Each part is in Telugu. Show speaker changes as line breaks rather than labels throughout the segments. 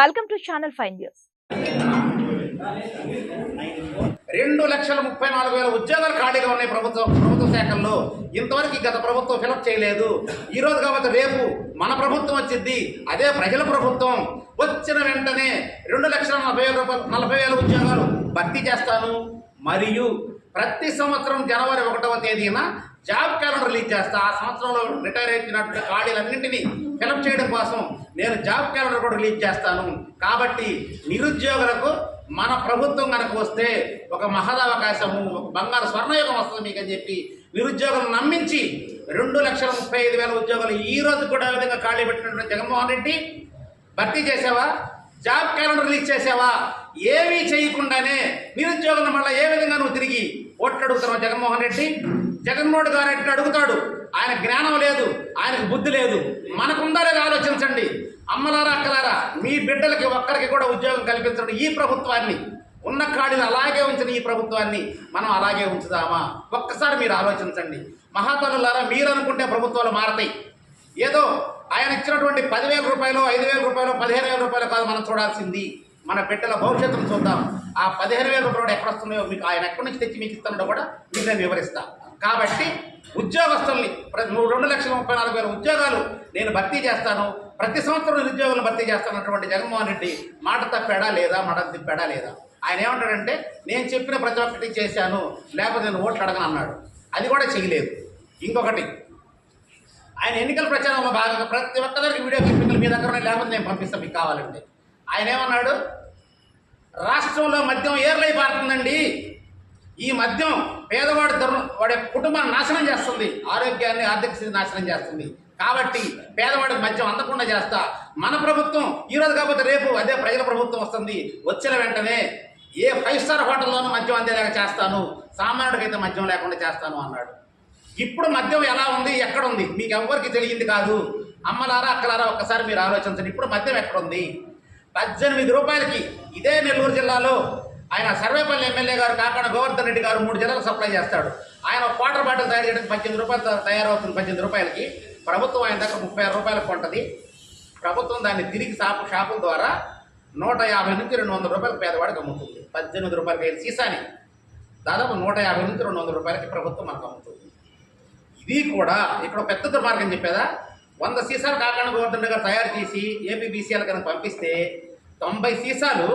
వెల్కమ్ టు ఛానల్ 5 న్యూస్
రెండు లక్షల ముప్పై నాలుగు వేల ఉద్యోగాలు ఖాళీగా ఉన్నాయి ప్రభుత్వం ప్రభుత్వ శాఖల్లో. ఇంతవరకు గత ప్రభుత్వం ఫిలప్ చేయలేదు. ఈ రోజు కాబట్టి రేపు మన ప్రభుత్వం వచ్చింది అదే ప్రజల ప్రభుత్వం. వచ్చిన వెంటనే రెండు లక్షల నలభై వేల రూపాయలు నలభై వేల ఉద్యోగాలు భర్తీ చేస్తాను. మరియు ప్రతి సంవత్సరం జనవరి ఒకటవ తేదీన జాబ్ క్యాలెండర్ రిలీజ్ చేస్తా. ఆ సంవత్సరంలో రిటైర్ అయినటువంటి ఖాళీలన్నింటినీ ఫిలప్ చేయడం కోసం నేను జాబ్ క్యాలెండర్ కూడా రిలీజ్ చేస్తాను. కాబట్టి నిరుద్యోగులకు మన ప్రభుత్వం కనుక వస్తే ఒక మహదవకాశము ఒక బంగారు స్వర్ణయుగం వస్తుంది మీకు అని చెప్పి నిరుద్యోగులను నమ్మించి రెండు లక్షల ముప్పై ఐదు వేల ఉద్యోగాలు ఈ రోజు కూడా విధంగా ఖాళీ పెట్టినటువంటి జగన్మోహన్ రెడ్డి భర్తీ చేసావా జాబ్ క్యాలెండర్ రిలీజ్ చేసావా ఏమీ చేయకుండానే నిరుద్యోగులను మళ్ళీ ఏ విధంగా నువ్వు తిరిగి ఓట్లు అడుగుతున్నావు జగన్మోహన్ రెడ్డి? జగన్మోహన్ గారు ఎట్లా అడుగుతాడు? ఆయన జ్ఞానం లేదు ఆయనకు బుద్ధి లేదు. మనకుందా లేదా ఆలోచించండి. అమ్మలారా అక్కలారా మీ బిడ్డలకి ఒక్కరికి కూడా ఉద్యోగం కల్పించడం ఈ ప్రభుత్వాన్ని. ఉన్న ఖాళీలు అలాగే ఉంచిన ఈ ప్రభుత్వాన్ని మనం అలాగే ఉంచుదామా? ఒక్కసారి మీరు ఆలోచించండి. మహాతనులారా మీరు అనుకుంటే ప్రభుత్వాలు మారతాయి. ఏదో ఆయన ఇచ్చినటువంటి పదివేల రూపాయలు ఐదు వేల రూపాయలు పదిహేను వేల రూపాయలు కాదు మనం చూడాల్సింది. మన బిడ్డల భవిష్యత్తును చూద్దాం. ఆ పదిహేను వేల రూపాయలు ఎక్కడ వస్తున్నాయో మీకు ఆయన ఎక్కడి నుంచి తెచ్చి మీకు ఇస్తున్నాడో కూడా మీకు నేను వివరిస్తా. కాబట్టి ఉద్యోగస్తుల్ని ప్రతి మూడు రెండు లక్షల ముప్పై నాలుగు వేల ఉద్యోగాలు నేను భర్తీ చేస్తాను. ప్రతి సంవత్సరం నిరుద్యోగులను భర్తీ చేస్తానటువంటి జగన్మోహన్ రెడ్డి మాట తప్పాడా లేదా? మాట తిప్పాడా లేదా? ఆయన ఏమంటాడంటే నేను చెప్పిన ప్రతి ఒక్కటి చేశాను లేకపోతే నేను ఓట్లు అడగను అన్నాడు. అది కూడా చేయలేదు. ఇంకొకటి ఆయన ఎన్నికల ప్రచారంలో భాగంగా ప్రతి ఒక్కరికి వీడియో క్లిప్పింగ్లు మీ దగ్గర ఉన్నాయి, లేకపోతే నేను పంపిస్తాను మీకు కావాలంటే. ఆయన ఏమన్నాడు రాష్ట్రంలో మద్యం ఏర్లై పారుతుందండి ఈ మద్యం పేదవాడి ధర్మ వాడి కుటుంబాన్ని నాశనం చేస్తుంది. ఆరోగ్యాన్ని ఆర్థిక స్థితి నాశనం చేస్తుంది. కాబట్టి పేదవాడికి మద్యం అందకుండా చేస్తా. మన ప్రభుత్వం ఈరోజు కాకపోతే రేపు అదే ప్రజల ప్రభుత్వం వస్తుంది. వచ్చిన వెంటనే ఏ ఫైవ్ స్టార్ హోటల్లోనూ మద్యం అందేలాగా చేస్తాను. సామాన్యుడికైతే మద్యం లేకుండా చేస్తాను అన్నాడు. ఇప్పుడు మద్యం ఎలా ఉంది? ఎక్కడ ఉంది మీకు ఎవ్వరికి తెలియంది కాదు. అమ్మలారా అక్కలారా ఒక్కసారి మీరు ఆలోచించండి. ఇప్పుడు మద్యం ఎక్కడ ఉంది పద్దెనిమిది రూపాయలకి ఇదే నెల్లూరు జిల్లాలో ఆయన సర్వేపల్లి ఎమ్మెల్యే గారు కాకుండా గోవర్ధన్ రెడ్డి గారు మూడు జిల్లాలకు సప్లై చేస్తాడు. ఆయన క్వార్టర్ వాటర్ బాటిల్ తయారు చేయడానికి పద్దెనిమిది రూపాయలు తయారవుతుంది పద్దెనిమిది రూపాయలకి. ప్రభుత్వం ఆయన దగ్గర ముప్పై ఆరు రూపాయలకు కొంటుంది. ప్రభుత్వం దాన్ని తిరిగి షాపు షాపుల ద్వారా నూట యాభై నుంచి రెండు వందల రూపాయలకు పేదవాడికి అమ్ముతుంది. పద్దెనిమిది రూపాయలకి అయిన సీసాని? దాదాపు నూట యాభై నుంచి రెండు వందల రూపాయలకి ప్రభుత్వం మనకు అమ్ముతుంది. ఇది కూడా ఇక్కడ పెద్ద దుర్మార్గం చెప్పేదా? వంద సీసాలు కాకుండా గోవర్ధన్ గారు తయారు చేసి ఏపీబీసీఎల్ కనుక పంపిస్తే తొంభై సీసాలు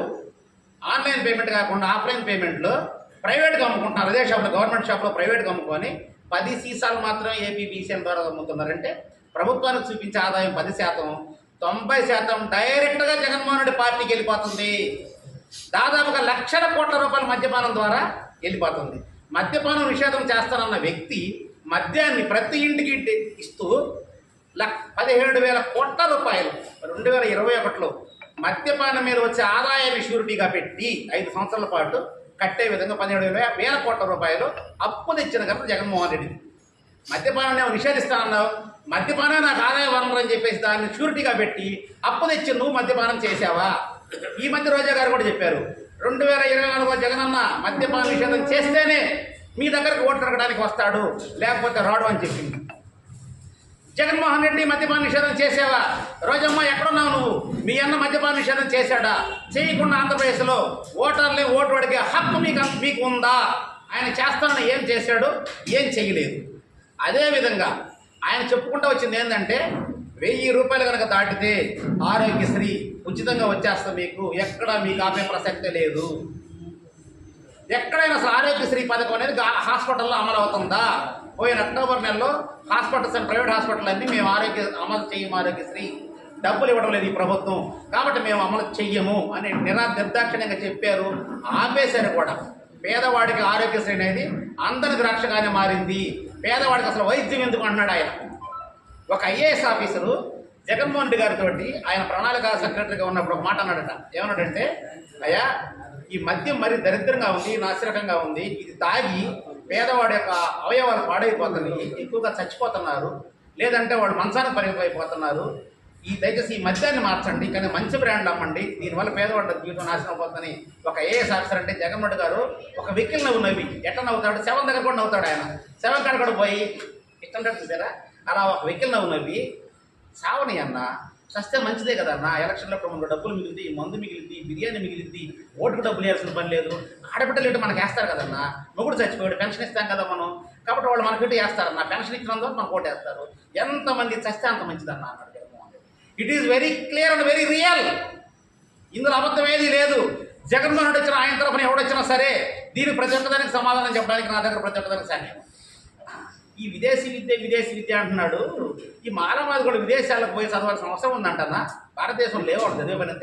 ఆన్లైన్ పేమెంట్ కాకుండా ఆఫ్లైన్ పేమెంట్లో ప్రైవేట్గా అమ్ముకుంటున్నారు. అదే షాప్లో గవర్నమెంట్ షాప్లో ప్రైవేట్గా అమ్ముకొని పది సీసాలు మాత్రం ఏపీబీసీఎల్ ద్వారా అమ్ముతున్నారంటే ప్రభుత్వానికి చూపించే ఆదాయం పది శాతం తొంభై శాతం డైరెక్ట్గా జగన్మోహన్ రెడ్డి పార్టీకి వెళ్ళిపోతుంది. దాదాపుగా లక్షల కోట్ల రూపాయల మద్యపానం ద్వారా వెళ్ళిపోతుంది. మద్యపానం నిషేధం చేస్తానన్న వ్యక్తి మద్యాన్ని ప్రతి ఇంటికి ఇస్తూ లక్ పదిహేడు వేల కోట్ల రూపాయలు రెండు వేల ఇరవై ఒకటిలో మద్యపానం మీద వచ్చే ఆదాయాన్ని షూరిటీగా పెట్టి ఐదు సంవత్సరాల పాటు కట్టే విధంగా పదిహేడు వేల వేల కోట్ల రూపాయలు అప్పు తెచ్చిన కనుక జగన్మోహన్ రెడ్డి. మద్యపానాన్ని ఏమో నిషేధిస్తానన్నావు మద్యపానం నాకు ఆదాయ వనరు అని చెప్పేసి దాన్ని షూరిటీగా పెట్టి అప్పు తెచ్చి నువ్వు మద్యపానం చేసావా ఈ మధ్య రోజా గారు కూడా చెప్పారు. రెండు వేల ఇరవై నాలుగులో జగనన్న మద్యపాన నిషేధం చేస్తేనే మీ దగ్గరకు ఓట్లు అడగడానికి వస్తాడు లేకపోతే రాడు అని చెప్పింది. జగన్మోహన్ రెడ్డి మద్యపాన నిషేధం చేసావా రోజమ్మ ఎక్కడున్నావు నువ్వు? మీ అన్న మద్యపాన నిషేధం చేశాడా? చేయకుండా ఆంధ్రప్రదేశ్లో ఓటర్లే ఓటు అడిగే హక్కు మీకు మీకు ఉందా? ఆయన చేస్తానని ఏం చేశాడు? ఏం చేయలేదు. అదేవిధంగా ఆయన చెప్పుకుంటూ వచ్చింది ఏంటంటే వెయ్యి రూపాయలు కనుక దాటితే ఆరోగ్యశ్రీ ఉచితంగా వచ్చేస్తా మీకు. ఎక్కడ మీకు ఆపే ప్రసక్తే లేదు. ఎక్కడైనా అసలు ఆరోగ్యశ్రీ పథకం అనేది హాస్పిటల్లో అమలు అవుతుందా పోయిన అక్టోబర్ నెలలో హాస్పిటల్స్ అండ్ ప్రైవేట్ హాస్పిటల్ అన్ని మేము ఆరోగ్య అమలు చేయము ఆరోగ్యశ్రీ. డబ్బులు ఇవ్వడం లేదు ఈ ప్రభుత్వం. కాబట్టి మేము అమలు చెయ్యము అని నిరా నిర్దాక్షిణ్యంగా చెప్పారు. ఆపేశారు కూడా. పేదవాడికి ఆరోగ్యశ్రీ అనేది అందరి ద్రాక్షగానే మారింది. పేదవాడికి అసలు వైద్యం ఎందుకు అన్నాడు ఆయన? ఒక ఐఏఎస్ ఆఫీసరు జగన్మోహన్ రెడ్డి గారితో ఆయన ప్రణాళిక సెక్రటరీగా ఉన్నప్పుడు ఒక మాట అన్నాడట. ఏమన్నాడంటే అయ్యా ఈ మద్యం మరి దరిద్రంగా ఉంది నాసిరకంగా ఉంది. ఇది తాగి పేదవాడి యొక్క అవయవాలు పాడైపోతున్నాయి ఎక్కువగా చచ్చిపోతున్నారు లేదంటే వాళ్ళు మంచానికి పరిగిపోయిపోతున్నారు ఈ దయచేసి ఈ మద్యాన్ని మార్చండి కానీ మంచి బ్రాండ్ అమ్మండి. దీనివల్ల పేదవాడి జీవితం నాశనం అవుతుందని ఒక ఏఎస్ ఆఫీసర్ అంటే జగన్మోహన్ రెడ్డి గారు ఒక వెహికల్ నవ్వు నవ్వి ఎట్లా నవ్వుతాడు సెవెన్ దగ్గర కూడా నవ్వుతాడు ఆయన. సెవెన్ కాడ కూడా పోయి ఇష్టం చూసారా? అలా ఒక వెహికల్ నవ్వు నవ్వి చావని అన్న చస్తే మంచిదే కదా. నా ఎలక్షన్లో మనకు డబ్బులు మిగిలింది మందు మిగిలింది బిర్యానీ మిగిలింది ఓటుకు డబ్బులు వేయాల్సిన పని లేదు. ఆడబిడ్డలు ఇటు మనకి వేస్తారు కదన్నా. మొగుడు చచ్చిపోయాడు పెన్షన్ ఇస్తాం కదా మనం. కాబట్టి వాళ్ళు మనకి ఇటు వేస్తారు నా పెన్షన్ ఇచ్చినందుకు మనకు ఓటు వేస్తారు. ఎంతమంది చస్తే అంత మంచిదన్న అన్నాడు Jaganmohan Reddy. It is very clear and very real ఇందులో అబద్ధం ఏది లేదు. జగన్మోహన్ రెడ్డి వచ్చిన ఆయన తరఫున ఎవడొచ్చినా సరే దీని ప్రతి ఒక్కదానికి సమాధానం చెప్పడానికి నా దగ్గర ప్రతి ఒక్కదానికి సాధ్యం ఈ విదేశీ విద్య విదేశీ విద్య అంటున్నాడు. ఈ మాలమాది కూడా విదేశాలకు పోయి చదవాల్సిన అవసరం ఉందంటనా భారతదేశం లేవాడు చదివే పని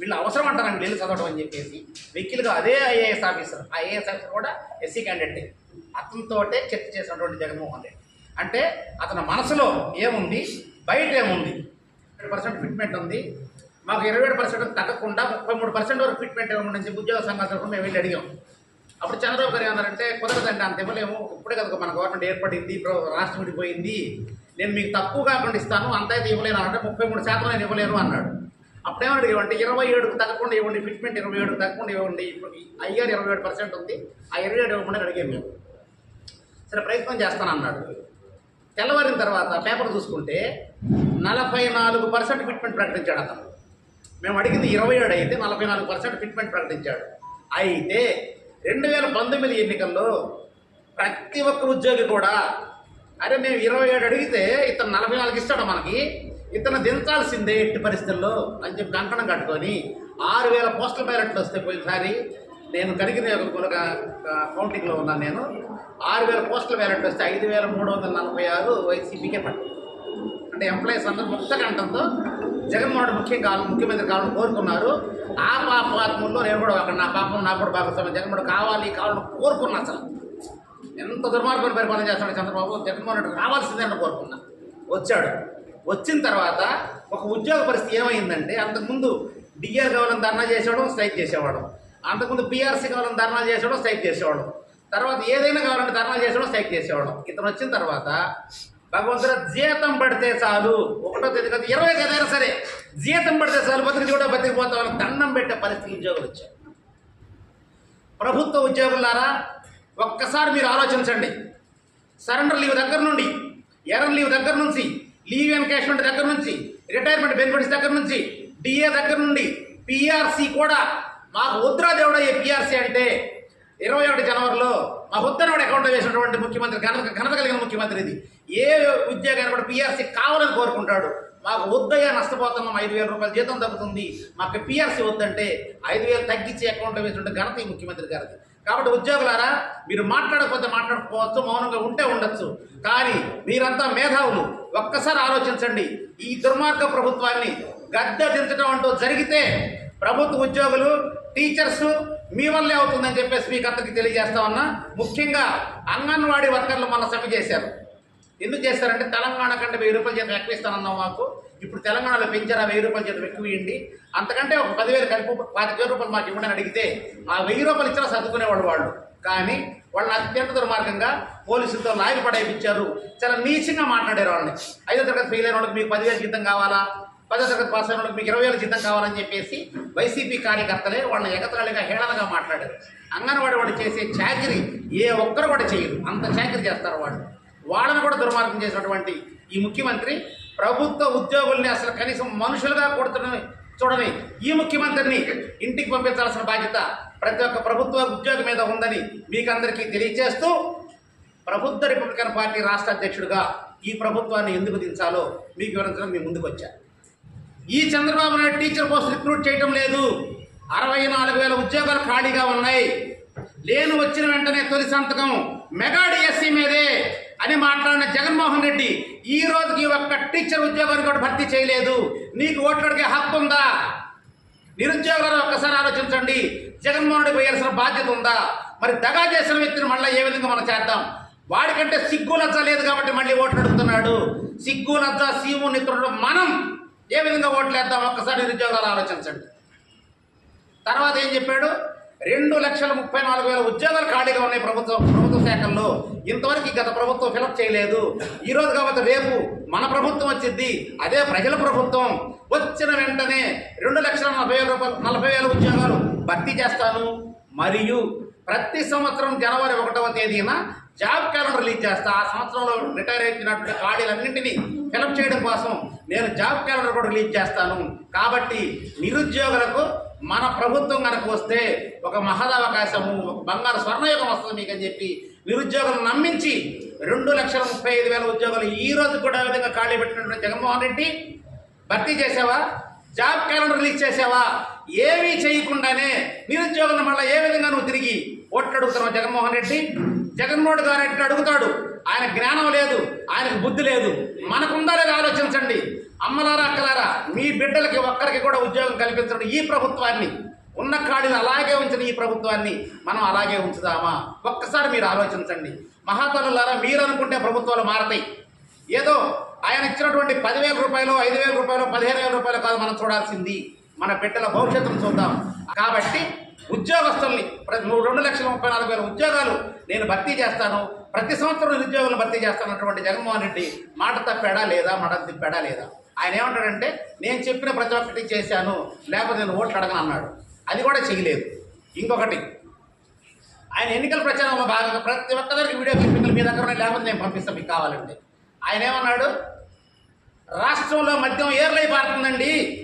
వీళ్ళు అవసరం అంటారా వీళ్ళు వెళ్ళి చదవడం అని చెప్పేసి. వెక్కిలుగా అదే ఐఏఎస్ ఆఫీసర్ ఆ ఐఏఎస్ ఆఫీసర్ కూడా ఎస్సీ క్యాండిడేట్. అతనితోటే చర్చ చేసినటువంటి జగన్మోహన్ రెడ్డి. అంటే అతని మనసులో ఏముంది? బయట ఏముంది? పర్సెంట్ ఫిట్మెంట్ ఉంది. మాకు ఇరవై ఏడు పర్సెంట్ తగ్గకుండా ముప్పై మూడు పర్సెంట్ వరకు ఫిట్మెంట్ ఇవ్వమని చెప్పి ఉద్యోగ సంఘాల తరఫున మేము వెళ్ళి అడిగాం. అప్పుడు చంద్రబాబు గారు ఏమన్నారంటే కుదరదండి అంత ఇవ్వలేము. ఇప్పుడే కదా మన గవర్నమెంట్ ఏర్పడింది ఇప్పుడు రాష్ట్రం విడిపోయింది. నేను మీకు తక్కువ కాకుండా ఇస్తాను అంత అయితే ఇవ్వలేను అంటే ముప్పై మూడు శాతం నేను ఇవ్వలేను అన్నాడు. అప్పుడేమన్నాడు ఇవ్వండి ఇరవై ఏడుకు తగ్గకుండా ఇవ్వండి ఫిట్మెంట్ ఇరవై ఏడుకు తగ్గకుండా ఇవ్వండి. ఇప్పుడు ఇరవై ఏడు పర్సెంట్ ఉంది ఆ ఇరవై ఏడు ఇవ్వకుండా అడిగాం మేము. సరే ప్రయత్నం చేస్తాను అన్నాడు. తెల్లవారిన తర్వాత పేపర్ చూసుకుంటే నలభై నాలుగు పర్సెంట్ ఫిట్మెంట్ ప్రకటించాడు అతను. మేము అడిగింది ఇరవై ఏడు అయితే నలభై నాలుగు పర్సెంట్ ఫిట్మెంట్ ప్రకటించాడు. అయితే రెండు వేల పంతొమ్మిది ఎన్నికల్లో ప్రతి ఒక్క ఉద్యోగి కూడా అరే మేము ఇరవై ఏడు అడిగితే ఇతను నలభై నాలుగు ఇస్తాడు మనకి? ఇతను దించాల్సిందే ఎట్టి పరిస్థితుల్లో అని చెప్పి కంకణం కట్టుకొని ఆరు వేల పోస్టల్ బ్యాలెట్లు వస్తే పోయినసారి నేను కనిగిరి కౌంటింగ్లో ఉన్నాను నేను. ఆరు వేల పోస్టల్ బ్యాలెట్ వస్తే ఐదు వేల మూడు వందల నలభై ఆరు వైసీపీకే పట్టింది అంటే ఎంప్లాయీస్ అందరూ ముక్త కంటంతో జగన్మోహన్ రెడ్డి ముఖ్యం కావాలి ముఖ్యమంత్రి కావాలని కోరుకున్నారు. ఆ పాప ఆత్మల్లో నేను కూడా అక్కడ నా పాపం నా కూడా భాగస్వామి జగన్మోహన్ కావాలి కావాలని కోరుకున్నా అసలు. ఎంత దుర్మార్గం పరిపాలన చేస్తాడు చంద్రబాబు జగన్మోహన్ రెడ్డి రావాల్సిందని అని కోరుకున్నా. వచ్చాడు. వచ్చిన తర్వాత ఒక ఉద్యోగ పరిస్థితి ఏమైందంటే అంతకుముందు డిఆర్ కావాలని ధర్నా చేసేవాడు స్ట్రైక్ చేసేవాడు అంతకుముందు పిఆర్సీ కావాలని ధర్నా చేసేవాడు స్ట్రైక్ చేసేవాడు తర్వాత ఏదైనా కావాలంటే ధర్నా చేసేవాడు స్ట్రైక్ చేసేవాడు ఇతను వచ్చిన తర్వాత భగవంతుడు జీతం పడితే చాలు. ఒకటో తేదీ కదా ఇరవై కదైనా సరే జీతం పడితే చాలు బతికి కూడా బతికిపోతామని దండం పెట్టే పరిస్థితి ఉద్యోగులు వచ్చారు. ప్రభుత్వ ఉద్యోగులారా ఒక్కసారి మీరు ఆలోచించండి. సరెండర్ లీవ్ దగ్గర నుండి ఎరన్ లీవ్ దగ్గర నుంచి లీవ్ ఎన్కేష్మెంట్ దగ్గర నుంచి రిటైర్మెంట్ బెనిఫిట్స్ దగ్గర నుంచి డిఏ దగ్గర నుండి పిఆర్సీ కూడా మాకు వద్దురా దేవుడా ఈ పిఆర్సీ అంటే ఇరవై ఒకటి జనవరిలో మా హుద్దనోడు అకౌంట్లో వేసినటువంటి ముఖ్యమంత్రి ఘనత ఘనత కలిగిన ముఖ్యమంత్రి ఇది. ఏ ఉద్యోగాన్ని కూడా పిఆర్సీ కావాలని కోరుకుంటాడు. మాకు వద్దయ్యా నష్టపోతున్నాం ఐదు వేల రూపాయల జీతం తగ్గుతుంది మాకు పిఆర్సీ వద్దంటే ఐదు వేలు తగ్గించి అకౌంట్ వేసినట్టు ఘనత ఈ ముఖ్యమంత్రి గారిది. కాబట్టి ఉద్యోగులారా మీరు మాట్లాడకపోతే మాట్లాడకపోవచ్చు మౌనంగా ఉంటే ఉండొచ్చు. కానీ మీరంతా మేధావులు ఒక్కసారి ఆలోచించండి. ఈ దుర్మార్గ ప్రభుత్వాన్ని గద్దె దించడం అంటూ జరిగితే ప్రభుత్వ ఉద్యోగులు టీచర్స్ మీ వల్లే అవుతుందని చెప్పేసి మీకు అందరికి తెలియజేస్తా ఉన్నా. ముఖ్యంగా అంగన్వాడీ వర్కర్లు మన సమ్మె చేశారు. ఎందుకు చేస్తారంటే తెలంగాణ కంటే వెయ్యి రూపాయల జీతం ఎక్కువ ఇస్తానన్నాం మాకు. ఇప్పుడు తెలంగాణలో పెంచారా వెయ్యి రూపాయల జీతం ఎక్కువ ఇవ్వండి. అంతకంటే ఒక పదివేలు కలిపి పాతిక వేల రూపాయలు మాకు ఇవ్వండి అని అడిగితే ఆ వెయ్యి రూపాయలు ఇచ్చినా సర్దుకునేవాడు వాళ్ళు. కానీ వాళ్ళని అత్యంత దుర్మార్గంగా పోలీసులతో లాగి పడేపించారు. చాలా నీచంగా మాట్లాడారు వాళ్ళని. ఐదో తరగతి ఫెయిల్ అయిన వాళ్ళకి మీకు పదివేలు జీతం కావాలా? పదో తరగతి పాస్ అయిన వాళ్ళకి మీకు ఇరవై వేల జీతం కావాలని చెప్పేసి వైసీపీ కార్యకర్తలే వాళ్ళని ఎగతాళిగా హేళనగా మాట్లాడారు. అంగన్వాడి వాడు చేసే చాకరీ ఏ ఒక్కరు కూడా చేయరు. అంత చాకరీ చేస్తారు వాళ్ళు. వాళ్ళని కూడా దుర్మార్గం చేసినటువంటి ఈ ముఖ్యమంత్రి ప్రభుత్వ ఉద్యోగుల్ని అసలు కనీసం మనుషులుగా కొడుతున్న చూడని ఈ ముఖ్యమంత్రిని ఇంటికి పంపించాల్సిన బాధ్యత ప్రతి ఒక్క ప్రభుత్వ ఉద్యోగం మీద ఉందని మీకందరికీ తెలియజేస్తూ ప్రభుత్వ రిపబ్లికన్ పార్టీ రాష్ట్ర అధ్యక్షుడిగా ఈ ప్రభుత్వాన్ని ఎందుకు దించాలో మీకు వివరించడం మీ ముందుకు వచ్చా. ఈ Chandrababu Naidu teacher post recruit చేయటం లేదు. అరవై నాలుగు వేల ఉద్యోగాలు ఖాళీగా ఉన్నాయి. లేను వచ్చిన వెంటనే తొలి సంతకం మెగా డిఎస్సీ మీదే. అని మాట్లాడిన జగన్మోహన్ రెడ్డి ఈ రోజుకి ఒక్క టీచర్ ఉద్యోగాన్ని కూడా భర్తీ చేయలేదు. నీకు ఓట్లడిగే హక్కు ఉందా? నిరుద్యోగాలు ఒక్కసారి ఆలోచించండి. జగన్మోహన్ రెడ్డి వేయాల్సిన బాధ్యత ఉందా? మరి దగా చేసిన వ్యక్తిని మళ్ళీ ఏ విధంగా మనం చేద్దాం? వాడికంటే సిగ్గు లజ్జ లేదు కాబట్టి మళ్ళీ ఓట్లు అడుగుతున్నాడు. సిగ్గు లజ్జ సీము నిత్రుడు మనం ఏ విధంగా ఓట్లు వేద్దాం? ఒక్కసారి నిరుద్యోగాలు ఆలోచించండి. తర్వాత ఏం చెప్పాడు? రెండు లక్షల ముప్పై నాలుగు వేల ఉద్యోగాలు ఖాళీగా ఉన్నాయి ప్రభుత్వం ప్రభుత్వ శాఖల్లో. ఇంతవరకు గత ప్రభుత్వం ఫిలప్ చేయలేదు. ఈరోజు కాబట్టి రేపు మన ప్రభుత్వం వచ్చింది అదే ప్రజల ప్రభుత్వం. వచ్చిన వెంటనే రెండు లక్షల నలభై వేల రూపాయలు నలభై వేల ఉద్యోగాలు భర్తీ చేస్తాను. మరియు ప్రతి సంవత్సరం జనవరి ఒకటవ తేదీన జాబ్ క్యాలెండర్ రిలీజ్ చేస్తా. ఆ సంవత్సరంలో రిటైర్ అయినటువంటి ఖాళీలన్నింటినీ ఫిలప్ చేయడం కోసం నేను జాబ్ క్యాలెండర్ కూడా రిలీజ్ చేస్తాను. కాబట్టి నిరుద్యోగులకు మన ప్రభుత్వం కనుక వస్తే ఒక మహదవకాశము అవకాశము బంగారు స్వర్ణయుగం వస్తుంది మీకు అని చెప్పి నిరుద్యోగులను నమ్మించి రెండు లక్షల ముప్పై ఐదు వేల ఉద్యోగాలు ఈ రోజు కూడా విధంగా ఖాళీ పెట్టినటువంటి జగన్మోహన్ రెడ్డి భర్తీ చేసావా? జాబ్ క్యాలెండర్ రిలీజ్ చేసావా? ఏమీ చేయకుండానే నిరుద్యోగులను మళ్ళీ ఏ విధంగా నువ్వు తిరిగి ఓట్లు అడుగుతున్నావు జగన్మోహన్ రెడ్డి? జగన్మోహన్ గారు ఎట్లా అడుగుతాడు? ఆయన జ్ఞానం లేదు ఆయనకు బుద్ధి లేదు. మనకుందా ఆలోచించండి. అమ్మలారా అక్కలారా మీ బిడ్డలకి ఒక్కరికి కూడా ఉద్యోగం కల్పించడం ఈ ప్రభుత్వాన్ని. ఉన్న కాడిని అలాగే ఉంచిన ఈ ప్రభుత్వాన్ని మనం అలాగే ఉంచుదామా? ఒక్కసారి మీరు ఆలోచించండి. మహాతనులారా మీరు అనుకుంటే ప్రభుత్వాలు మారతాయి. ఏదో ఆయన ఇచ్చినటువంటి పదివేల రూపాయలు ఐదు వేల రూపాయలు పదిహేను వేల రూపాయలు కాదు మనం చూడాల్సింది. మన బిడ్డల భవిష్యత్తును చూద్దాం. కాబట్టి ఉద్యోగస్తుల్ని ప్రతి మూడు రెండు లక్షల ముప్పై నాలుగు వేల ఉద్యోగాలు నేను భర్తీ చేస్తాను. ప్రతి సంవత్సరం నిరుద్యోగులను భర్తీ చేస్తానటువంటి జగన్మోహన్ రెడ్డి మాట తప్పాడా లేదా? మాట తిప్పాడా లేదా? ఆయన ఏమంటాడంటే నేను చెప్పిన ప్రతి ఒక్కటి చేశాను లేకపోతే నేను ఓట్లు అడగను అన్నాడు. అది కూడా చేయలేదు. ఇంకొకటి ఆయన ఎన్నికల ప్రచారంలో భాగంగా ప్రతి ఒక్కరికి వీడియో క్లిప్పింగ్లు మీ దగ్గర ఉన్నాయి లేకపోతే నేను పంపిస్తాను మీకు కావాలంటే. ఆయన ఏమన్నాడు రాష్ట్రంలో మద్యం ఏర్లై పారుతుందండి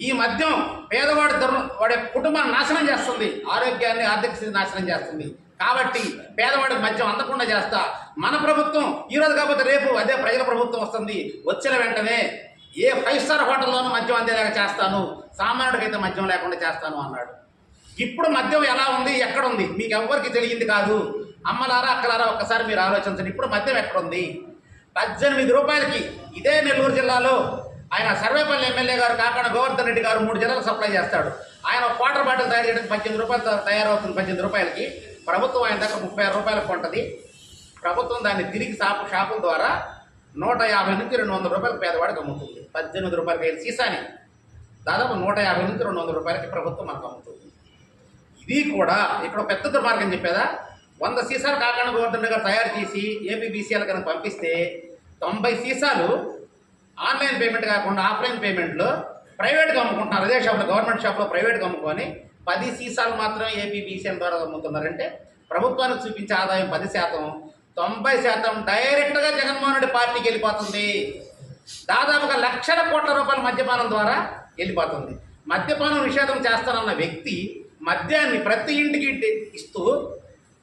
ఈ మద్యం పేదవాడి ధర్మం వాడి కుటుంబాన్ని నాశనం చేస్తుంది ఆరోగ్యాన్ని ఆర్థిక స్థితి నాశనం చేస్తుంది. కాబట్టి పేదవాడికి మద్యం అందకుండా చేస్తా. మన ప్రభుత్వం ఈరోజు కాకపోతే రేపు అదే ప్రజల ప్రభుత్వం వస్తుంది. వచ్చిన వెంటనే ఏ ఫైవ్ స్టార్ హోటల్లోనూ మద్యం అందేలాగా చేస్తాను. సామాన్యుడికైతే మద్యం లేకుండా చేస్తాను అన్నాడు. ఇప్పుడు మద్యం ఎలా ఉంది? ఎక్కడ ఉంది? మీకు ఎవ్వరికి తెలియంది కాదు. అమ్మలారా అక్కలారా ఒక్కసారి మీరు ఆలోచించండి. ఇప్పుడు మద్యం ఎక్కడుంది పద్దెనిమిది రూపాయలకి ఇదే నెల్లూరు జిల్లాలో ఆయన సర్వేపల్లి ఎమ్మెల్యే గారు కాకుండా గోవర్ధన్ రెడ్డి గారు మూడు జిల్లాలకు సప్లై చేస్తాడు. ఆయన క్వార్టర్ బాటిల్ తయారు చేయడానికి పద్దెనిమిది రూపాయలు తయారవుతుంది పద్దెనిమిది రూపాయలకి. ప్రభుత్వం ఆయన దగ్గర ముప్పై ఆరు రూపాయలకు ఉంటుంది. ప్రభుత్వం దాన్ని తిరిగి షాపు షాపుల ద్వారా నూట యాభై నుంచి రెండు వందల రూపాయలు పేదవాడికి అమ్ముతుంది. పద్దెనిమిది రూపాయలకి అయిన సీసాని. దాదాపు నూట యాభై నుంచి రెండు వందల రూపాయలకి ప్రభుత్వం మనకు అమ్ముతుంది. ఇది కూడా ఇక్కడ పెద్ద దుర్మార్గం చెప్పేదా? వంద సీసాలు కాకుండా గోవర్ధన్ గారు తయారు చేసి ఏపీబీసీఎల్ కనుక పంపిస్తే తొంభై సీసాలు ఆన్లైన్ పేమెంట్ కాకుండా ఆఫ్లైన్ పేమెంట్లో ప్రైవేట్గా అమ్ముకుంటున్నారు. అదే షాప్లో గవర్నమెంట్ షాప్లో ప్రైవేట్గా అమ్ముకొని పది సీసాలు మాత్రం ఏపీబీసీఎల్ ద్వారా అమ్ముతున్నారంటే ప్రభుత్వానికి చూపించే ఆదాయం పది శాతం తొంభై శాతం డైరెక్ట్గా జగన్మోహన్ రెడ్డి పార్టీకి వెళ్ళిపోతుంది. దాదాపుగా లక్షల కోట్ల రూపాయల మద్యపానం ద్వారా వెళ్ళిపోతుంది. మద్యపానం నిషేధం చేస్తానన్న వ్యక్తి మద్యాన్ని ప్రతి ఇంటికి ఇస్తూ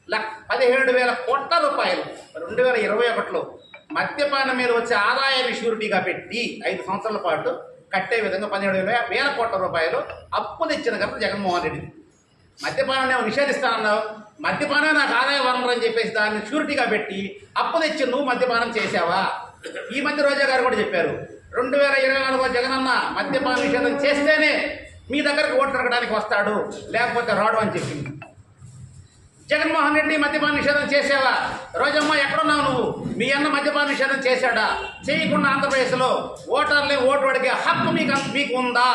లక్ పదిహేడు వేల కోట్ల రూపాయలు రెండు వేల ఇరవై ఒకటిలో మద్యపానం మీద వచ్చే ఆదాయాన్ని షూరిటీగా పెట్టి ఐదు సంవత్సరాల పాటు కట్టే విధంగా పదిహేడు వేల వేల కోట్ల రూపాయలు అప్పులు ఇచ్చిన కనుక జగన్మోహన్ రెడ్డి మద్యపానాన్ని నేను నిషేధిస్తానన్నావు మద్యపానం నాకు ఆదాయ వనరు అని చెప్పేసి దాన్ని షూరిటీగా పెట్టి అప్పు తెచ్చి నువ్వు మద్యపానం చేసావా ఈ మధ్య రోజా గారు కూడా చెప్పారు. రెండు వేల ఇరవై నాలుగులో జగనన్న మద్యపాన నిషేధం చేస్తేనే మీ దగ్గరకు ఓట్లు అడగడానికి వస్తాడు లేకపోతే రాడు అని చెప్పింది. జగన్మోహన్ రెడ్డి మద్యపాన నిషేధం చేసావా రోజమ్మ ఎక్కడున్నావు నువ్వు? మీ అన్న మద్యపాన నిషేధం చేశాడా? చేయకుండా ఆంధ్రప్రదేశ్లో ఓటర్లే ఓటు అడిగే హక్కు మీకు మీకు ఉందా?